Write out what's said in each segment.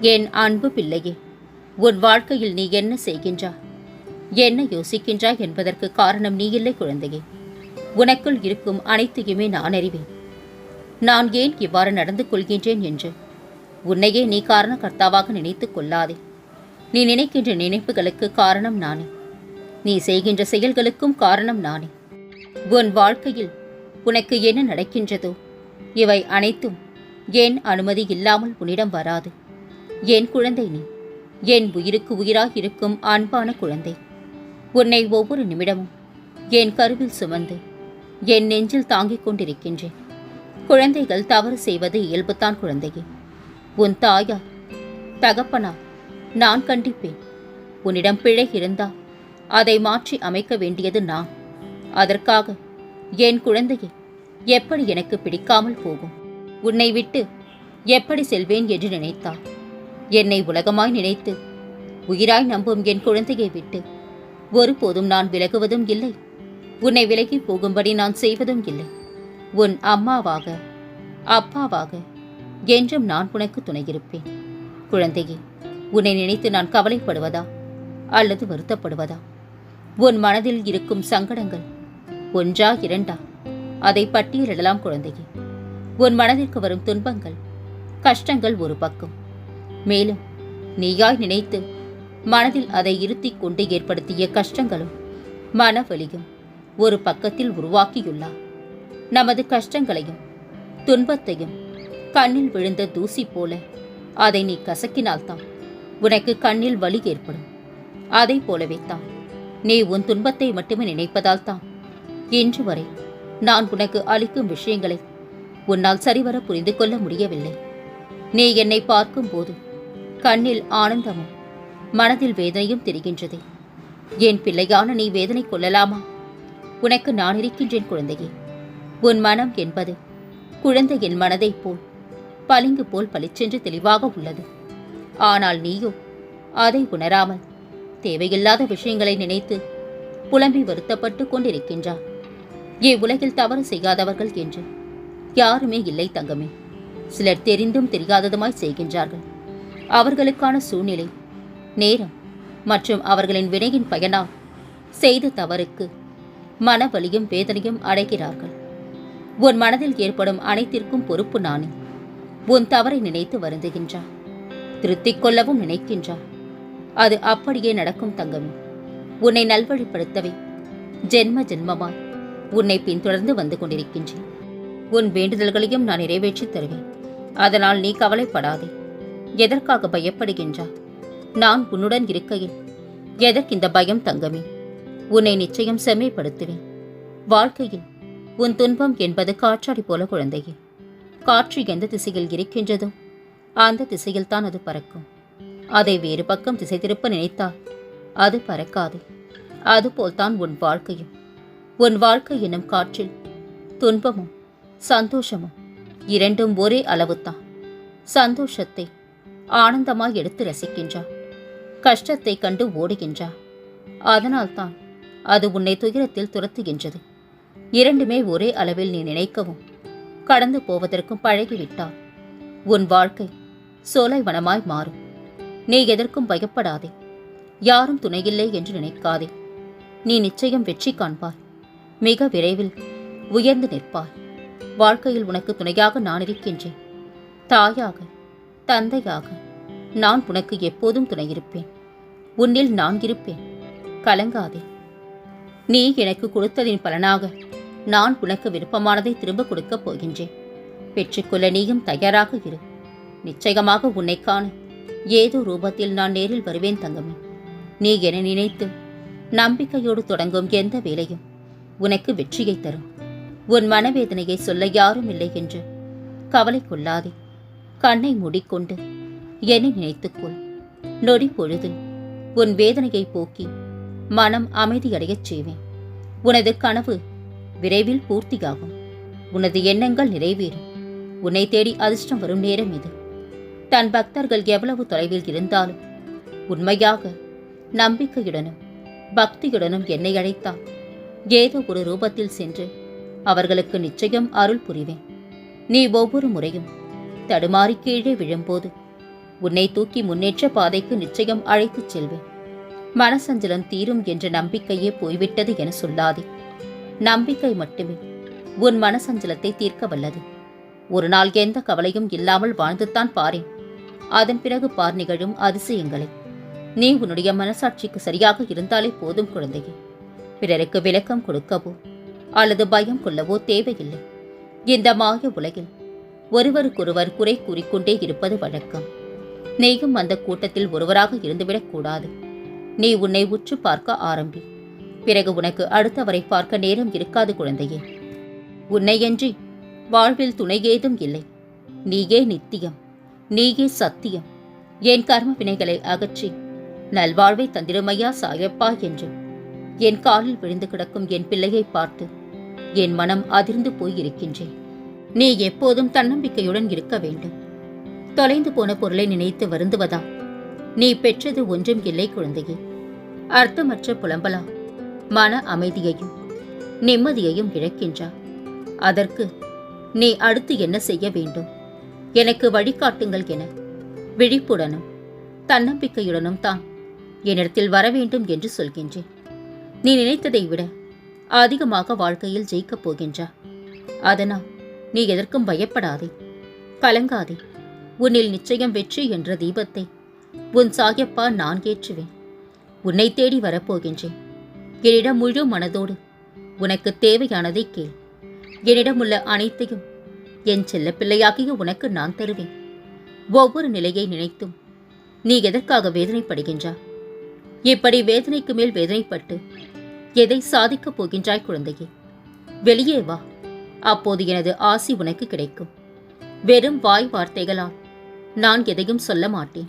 என் அன்பு பிள்ளையே உன் வாழ்க்கையில் நீ என்ன செய்கின்றாய் என்ன யோசிக்கின்றாய் என்பதற்கு காரணம் நீ இல்லை குழந்தையே. உனக்குள் இருக்கும் அனைத்தையுமே நான் அறிவேன். நான் ஏன் இவ்வாறு நடந்து கொள்கின்றேன் என்று? உன்னையே நீ காரணகர்த்தாவாக நினைத்துக் கொள்ளாதே. நீ நினைக்கின்ற நினைப்புகளுக்கு காரணம் நானே. நீ செய்கின்ற செயல்களுக்கும் காரணம் நானே. உன் வாழ்க்கையில் உனக்கு என்ன நடக்கின்றதோ இவை அனைத்தும் என் அனுமதி இல்லாமல் உன்னிடம் வராது? என் குழந்தை நீ. என் உயிருக்கு உயிராக இருக்கும் அன்பான குழந்தை. உன்னை ஒவ்வொரு நிமிடமும் என் கருவில் சுமந்து என் நெஞ்சில் தாங்கிக் கொண்டிருக்கின்றேன். குழந்தைகள் தவறு செய்வது இயல்புத்தான் குழந்தையே. உன் தாயா தகப்பனா நான் கண்டிப்பேன். உன்னிடம் பிழை இருந்தால் அதை மாற்றி அமைக்க வேண்டியது நான். அதற்காக என் குழந்தையை எப்படி எனக்கு பிடிக்காமல் போகும்? உன்னை விட்டு எப்படி செல்வேன் என்று நினைத்தாள். என்னை உலகமாய் நினைத்து. உயிராய் நம்பும் என் குழந்தையை விட்டு. ஒருபோதும் நான் விலகுவதும் இல்லை. உன்னை விலகி போகும்படி நான் செய்வதும் இல்லை. உன் அம்மாவாக அப்பாவாக என்றும் நான் உனக்கு துணையிருப்பேன். குழந்தையே உன்னை நினைத்து நான் கவலைப்படுவதா? அல்லது வருத்தப்படுவதா? உன் மனதில் இருக்கும் சங்கடங்கள் ஒன்றா இரண்டா? அதை பட்டியலிடலாம் குழந்தையே. உன் மனதிற்கு வரும் துன்பங்கள் கஷ்டங்கள் ஒரு பக்கம். மேலும் நீயாய் நினைத்து மனதில் அதை இருத்திக் கொண்டு ஏற்படுத்திய கஷ்டங்களும் மனவலியும் ஒரு பக்கத்தில் உருவாக்கியுள்ளார். நமது கஷ்டங்களையும் துன்பத்தையும் கண்ணில் விழுந்த தூசி போல அதை நீ கசக்கினால்தான் உனக்கு கண்ணில் வலி ஏற்படும். அதை போலவே தான் நீ உன் துன்பத்தை மட்டுமே நினைப்பதால் தான் இன்று வரை நான் உனக்கு அளிக்கும் விஷயங்களை உன்னால் சரிவர புரிந்து கொள்ள முடியவில்லை. நீ என்னை பார்க்கும்போது கண்ணில் ஆனந்தமும் மனதில் வேதனையும் தெரிகின்றது. என் பிள்ளையான நீ வேதனை கொள்ளலாமா? உனக்கு நான் இருக்கின்றேன் குழந்தையே. உன் மனம் என்பது குழந்தையின் மனதைப் போல் பளிங்கு போல் பளிச்சென்று தெளிவாக உள்ளது. ஆனால் நீயோ அதை உணராமல் தேவையில்லாத விஷயங்களை நினைத்து புலம்பி வருத்தப்பட்டு கொண்டிருக்கின்றார் இவ்வுலகில் தவறு செய்யாதவர்கள் என்று யாருமே இல்லை தங்கமே. சிலர் தெரிந்தும் தெரியாததுமாய் செய்கின்றார்கள். அவர்களுக்கான சூழ்நிலை. நேரம் மற்றும் அவர்களின் வினையின் பயனால் செய்த தவறுக்கு மனவலியும் வேதனையும் அடைகிறார்கள். உன் மனதில் ஏற்படும் அனைத்திற்கும் பொறுப்பு நானே. உன் தவறை நினைத்து வருந்துகின்றார் திருத்திக் கொள்ளவும் நினைக்கின்றார் அது அப்படியே நடக்கும் தங்கமே. உன்னை நல்வழிப்படுத்தவே ஜென்ம ஜென்மமாய் உன்னை பின்தொடர்ந்து வந்து கொண்டிருக்கின்றேன். உன் வேண்டுதல்களையும் நான் நிறைவேற்றித் தருவேன். அதனால் நீ கவலைப்படாதே. எதற்காக பயப்படுகின்றாய்? நான் உன்னுடன் இருக்கையில் எதற்கு இந்த பயம் தங்கமே? உன்னை நிச்சயம் செம்மைப்படுத்துவேன். வாழ்க்கையில் உன் துன்பம் என்பது காற்றாடி போல குழந்தையே. காற்று எந்த திசையில் இருக்கின்றதோ அந்த திசையில் தான் அது பறக்கும். அதை வேறு பக்கம் திசை திருப்ப நினைத்தால் அது பறக்காது. அதுபோல்தான் உன் வாழ்க்கையும். உன் வாழ்க்கை எனும் காற்றில் துன்பமும் சந்தோஷமும் இரண்டும் ஒரே அளவுதான் சந்தோஷத்தை ஆனந்தமாய் எடுத்து ரசிக்கின்றார் கஷ்டத்தை கண்டு ஓடுகின்றார் அதனால்தான் அது உன்னை துயரத்தில் துரத்துகின்றது. இரண்டுமே ஒரே அளவில் நீ நினைக்கவும் கடந்து போவதற்கும் பழகிவிட்டால் உன் வாழ்க்கை சோலைவனமாய் மாறும். நீ எதற்கும் பயப்படாதே. யாரும் துணையில்லை என்று நினைக்காதே. நீ நிச்சயம் வெற்றி காண்பாய். மிக விரைவில் உயர்ந்து நிற்பாய். வாழ்க்கையில் உனக்கு துணையாக நான் இருக்கின்றேன். தாயாக தந்தையாக நான் உனக்கு எப்போதும் துணையிருப்பேன். உன்னில் நான் இருப்பேன். கலங்காதே. நீ எனக்கு கொடுத்ததின் பலனாக நான் உனக்கு விருப்பமானதை திரும்ப கொடுக்கப் போகின்றேன். பெற்றுக்கொள்ள நீயும் தயாராக இரு. நிச்சயமாக உன்னை காண ஏதோ ரூபத்தில் நான் நேரில் வருவேன் தங்கமே. நீ என நினைத்து நம்பிக்கையோடு தொடங்கும் எந்த வேலையும் உனக்கு வெற்றியை தரும். உன் மனவேதனையை சொல்ல யாரும் இல்லை என்று கவலை கொள்ளாதே. கண்ணை மூடிக்கொண்டு என்னை நினைத்துக்கொள். நொடி பொழுது உன் வேதனையை போக்கி மனம் அமைதியடையச் செய்வேன். உனது கனவு விரைவில் பூர்த்தியாகும். உனது எண்ணங்கள் நிறைவேறும். உன்னை தேடி அதிர்ஷ்டம் வரும் நேரம் இது. தன் பக்தர்கள் எவ்வளவு தொலைவில் இருந்தாலும் உண்மையாக நம்பிக்கையுடனும் பக்தியுடனும் என்னை அழைத்தால் ஏதோ ஒரு ரூபத்தில் சென்று அவர்களுக்கு நிச்சயம் அருள் புரிவேன். நீ ஒவ்வொரு முறையும் தடுமாறி கீழே விழும்போது உன்னை தூக்கி முன்னேற்ற பாதைக்கு நிச்சயம் அழைத்துச் செல்வேன். மனசஞ்சலம் தீரும் என்ற நம்பிக்கையே போய்விட்டது என சொல்லாதே. நம்பிக்கை மட்டுமே உன் மனசஞ்சலத்தை தீர்க்க வல்லது. ஒரு நாள் எந்த கவலையும் இல்லாமல் வாழ்ந்துத்தான் பாரேன். அதன் பிறகு பார் நிகழும் அதிசயங்களை. நீ உன்னுடைய மனசாட்சிக்கு சரியாக இருந்தாலே போதும் குழந்தையே. பிறருக்கு விளக்கம் கொடுக்கவோ அல்லது பயம் கொள்ளவோ தேவையில்லை. இந்த மாய உலகில் ஒருவருக்கொருவர் குறை கூறிக்கொண்டே இருப்பது வழக்கம். நீயும் அந்த கூட்டத்தில் ஒருவராக இருந்துவிடக் கூடாது. நீ உன்னை உற்று பார்க்க ஆரம்பி. பிறகு உனக்கு அடுத்தவரை பார்க்க நேரம் இருக்காது குழந்தையே. உன்னையன்றி வாழ்வில் துணை ஏதும் இல்லை. நீயே நித்தியம். நீயே சத்தியம். என் கர்ம வினைகளை அகற்றி நல்வாழ்வை தந்திரமையா சாயப்பா என்று. என் காலில் விழுந்து கிடக்கும் என் பிள்ளையை பார்த்து என் மனம் அதிர்ந்து போயிருக்கின்றேன். நீ எப்போதும் தன்னம்பிக்கையுடன் இருக்க வேண்டும். தொலைந்து போன பொருளை நினைத்து வருந்துவதா? நீ பெற்றது ஒன்றும் இல்லை குழந்தையே. அர்த்தமற்ற புலம்பலா? மன அமைதியையும் நிம்மதியையும் இழக்கின்றா? அதற்கு நீ அடுத்து என்ன செய்ய வேண்டும்? எனக்கு வழிகாட்டுங்கள் என விழிப்புடனும் தன்னம்பிக்கையுடனும் தான் என்னிடத்தில் வர வேண்டும் என்று சொல்கின்றேன். நீ நினைத்ததை விட அதிகமாக வாழ்க்கையில் ஜெயிக்கப் போகின்றா? அதனால் நீ எதற்கும் பயப்படாதே. கலங்காதே. உன்னில் நிச்சயம் வெற்றி என்ற தீபத்தை உன் சாயப்பா நான் ஏற்றுவேன். உன்னை தேடி வரப்போகின்றேன். என்னிடம் முழு மனதோடு உனக்கு தேவையானதை கேள். என்னிடம் உள்ள அனைத்தையும் என் செல்ல பிள்ளையாகிய உனக்கு நான் தருவேன். ஒவ்வொரு நிலையை நினைத்தும் நீ எதற்காக வேதனைப்படுகின்றா இப்படி வேதனைக்கு மேல் வேதனைப்பட்டு எதை சாதிக்கப் போகின்றாய் குழந்தையே? வெளியே வா. அப்போது எனது ஆசி உனக்கு கிடைக்கும். வெறும் வாய் வார்த்தைகளால் நான் எதையும் சொல்ல மாட்டேன்.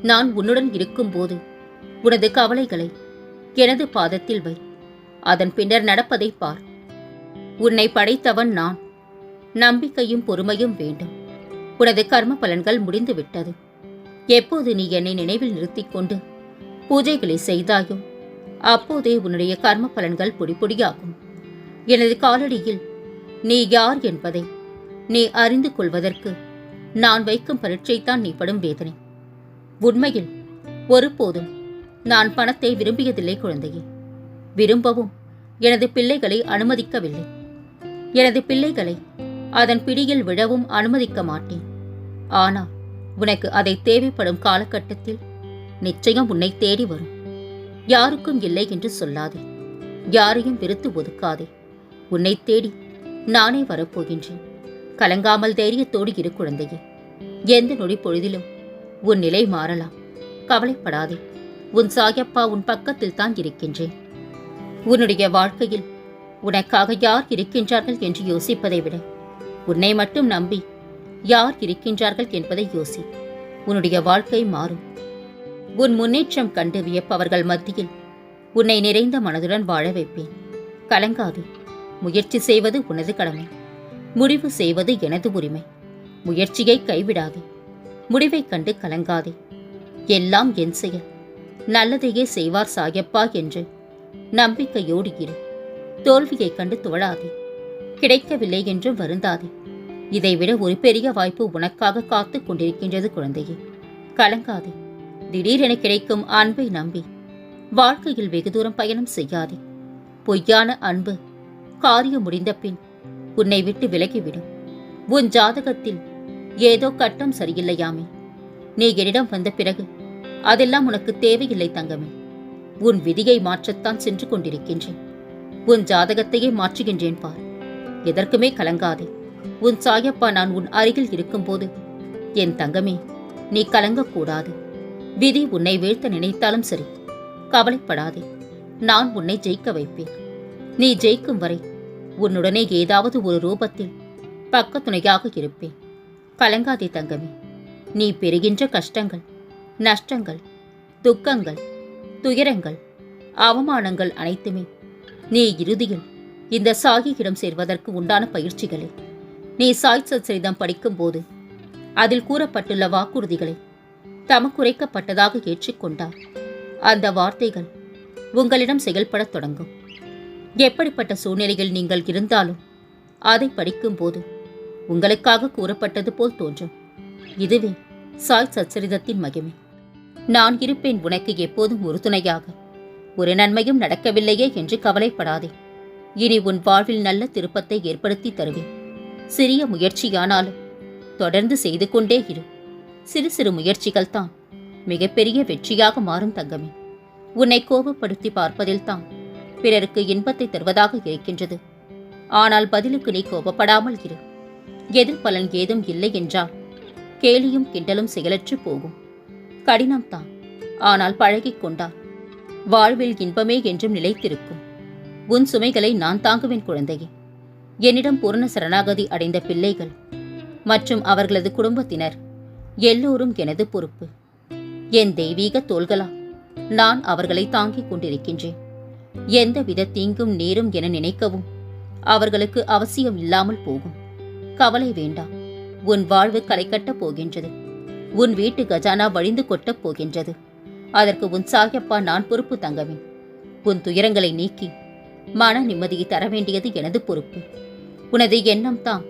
நான் உன்னுடன் இருக்கும்போது உனது கவலைகளை எனது பாதத்தில் வை. அதன் பின்னர் நடப்பதை பார். உன்னை படைத்தவன் நான். நம்பிக்கையும் பொறுமையும் வேண்டும். உனது கர்ம பலன்கள் முடிந்துவிட்டது. எப்போது நீ என்னை நினைவில் நிறுத்திக் கொண்டு பூஜைகளை செய்தாயோ அப்போதே உன்னுடைய கர்ம பலன்கள் பொடிப்பொடியாகும் எனது காலடியில் நீ யார் என்பதை நீ அறிந்து கொள்வதற்கு நான் வைக்கும் பரீட்சைத்தான் நீ படும் வேதனை. உண்மையில் ஒருபோதும் நான் பணத்தை விரும்பியதில்லை குழந்தையே. விரும்பவும் எனது பிள்ளைகளை அனுமதிக்கவில்லை. எனது பிள்ளைகளை அதன் பிடியில் விழவும் அனுமதிக்க மாட்டேன். ஆனால் உனக்கு அதை தேவைப்படும் காலகட்டத்தில் நிச்சயம் உன்னை தேடி வரும். யாருக்கும் இல்லை என்று சொல்லாதே. யாரையும் வெறுத்து ஒதுக்காதே. உன்னை தேடி நானே வரப்போகின்றேன். கலங்காமல் தைரியத்தோடு இரு குழந்தையே. எந்த நொடி பொழுதிலும் உன் நிலை மாறலாம். கவலைப்படாதே. உன் சாயப்பா உன் பக்கத்தில் தான் இருக்கின்றேன். உன்னுடைய வாழ்க்கையில் உனக்காக யார் இருக்கின்றார்கள் என்று யோசிப்பதை விட உன்னை மட்டும் நம்பி யார் இருக்கின்றார்கள் என்பதை யோசி. உன்னுடைய வாழ்க்கை மாறும். உன் முன்னேற்றம் கண்டு வியப்பவர்கள் மத்தியில் உன்னை நிறைந்த மனதுடன் வாழ வைப்பேன். கலங்காதே. முயற்சி செய்வது உனது கடமை. முடிவு செய்வது எனது உரிமை. முயற்சியை கைவிடாதே. முடிவைக் கண்டு கலங்காதே. எல்லாம் என் செயல். நல்லதையே செய்வார் சாயப்பா என்று நம்பிக்கையோடு இரு. தோல்வியைக் கண்டு துவழாதே. கிடைக்கவில்லை என்றும் வருந்தாதே. இதைவிட ஒரு பெரிய வாய்ப்பு உனக்காக காத்துக் கொண்டிருக்கின்றது குழந்தையே. கலங்காதே. திடீரென கிடைக்கும் அன்பை நம்பி. வாழ்க்கையில் வெகு தூரம் பயணம் செய்யாதே. பொய்யான அன்பு காரியம் முடிந்த பின் உன்னை விட்டு விலகிவிடும். உன் ஜாதகத்தில் ஏதோ கட்டம் சரியில்லையாமே. நீ என்னிடம் வந்த பிறகு அதெல்லாம் உனக்கு தேவையில்லை தங்கமே. உன் விதியை மாற்றத்தான் சென்று கொண்டிருக்கின்றேன். உன் ஜாதகத்தையே மாற்றுகின்றேன் பார். எதற்குமே கலங்காதே. உன் சாயப்பா நான் உன் அருகில் இருக்கும்போது என் தங்கமே நீ கலங்கக்கூடாது. விதி உன்னை வீழ்த்த நினைத்தாலும் சரி கவலைப்படாதே. நான் உன்னை ஜெயிக்க வைப்பேன். நீ ஜெயிக்கும் வரை உன்னுடனே ஏதாவது ஒரு ரூபத்தில் பக்கத்துணையாக இருப்பேன். கலங்காதே தங்கமே. நீ பெறுகின்ற கஷ்டங்கள் நஷ்டங்கள் துக்கங்கள் துயரங்கள் அவமானங்கள் அனைத்துமே நீ இறுதியில் இந்த சாகியிடம் சேர்வதற்கு உண்டான பயிற்சிகளை. நீ சாய் சச்சரிதம் படிக்கும்போது அதில் கூறப்பட்டுள்ள வாக்குறுதிகளை தமக்குரைக்கப்பட்டதாக ஏற்றுக்கொண்டார். அந்த வார்த்தைகள் உங்களிடம் செயல்படத் தொடங்கும். எப்படிப்பட்ட சூழ்நிலையில் நீங்கள் இருந்தாலும் அதை படிக்கும்போது உங்களுக்காக கூறப்பட்டது போல் தோன்றும். இதுவே சாய் சச்சரிதத்தின் மகிமை. நான் இருப்பேன் உனக்கு எப்போதும் உறுதுணையாக. ஒரு நன்மையும் நடக்கவில்லையே என்று கவலைப்படாதே. இனி உன் வாழ்வில் நல்ல திருப்பத்தை ஏற்படுத்தி தருவேன். சிறிய முயற்சியானாலும் தொடர்ந்து செய்து கொண்டே இரு. சிறு சிறு முயற்சிகள் தான் மிகப்பெரிய வெற்றியாக மாறும் தங்கமே. உன்னை கோபப்படுத்தி பார்ப்பதில்தான் பிறருக்கு இன்பத்தை தருவதாக இருக்கின்றது. ஆனால் பதிலுக்கு நீ கோபப்படாமல் இரு. எதிர்பலன் ஏதும் இல்லை என்றால் கேலியும் கிண்டலும் செயலற்று போகும். கடினம்தான் ஆனால் பழகிக் கொண்டால் வாழ்வில் இன்பமே என்றும் நிலைத்திருக்கும். உன் சுமைகளை நான் தாங்குவேன் குழந்தையே. என்னிடம் பூரண சரணாகதி அடைந்த பிள்ளைகள் மற்றும் அவர்களது குடும்பத்தினர் எல்லோரும் எனது பொறுப்பு. என் தெய்வீக தோள்களா. நான் அவர்களை தாங்கிக் கொண்டிருக்கின்றேன். எந்தவித தீங்கும் நேரும் என நினைக்கவும். அவர்களுக்கு அவசியம் இல்லாமல் போகும். கவலை வேண்டாம். உன் வாழ்வு களை கட்டப் போகின்றது. உன் வீட்டு கஜானா வழிந்து கொட்டப் போகின்றது. அதற்கு உன் சாயப்பா நான் பொறுப்பு தங்கவேன். உன் துயரங்களை நீக்கி மன நிம்மதியை தர வேண்டியது எனது பொறுப்பு. உனது எண்ணம் தான்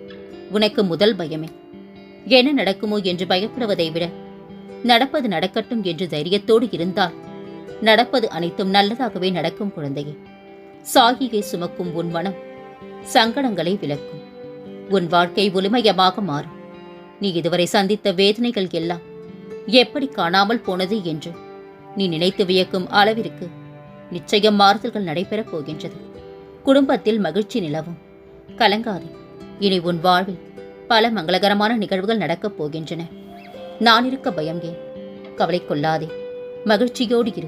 உனக்கு முதல் பயமே. என்ன நடக்குமோ என்று பயப்படுவதை விட நடப்பது நடக்கட்டும் என்று தைரியத்தோடு இருந்தால் நடப்பது அனைத்தும் நல்லதாகவே நடக்கும் குழந்தையே. சாகியை சுமக்கும் உன் மனம் சங்கடங்களை விளக்கும். உன் வாழ்க்கை ஒளிமயமாக மாறும். நீ இதுவரை சந்தித்த வேதனைகள் எல்லாம் எப்படி காணாமல் போனது என்று நீ நினைத்து வியக்கும் அளவிற்கு நிச்சயம் மாறுதல்கள் நடைபெறப் போகின்றது. குடும்பத்தில் மகிழ்ச்சி நிலவும். கலங்காது. இனி உன் வாழ்வில் பல மங்களகரமான நிகழ்வுகள் நடக்கப் போகின்றன. நான் இருக்க பயம் ஏன்? கவலை கொள்ளாதே. மகிழ்ச்சியோடு இரு.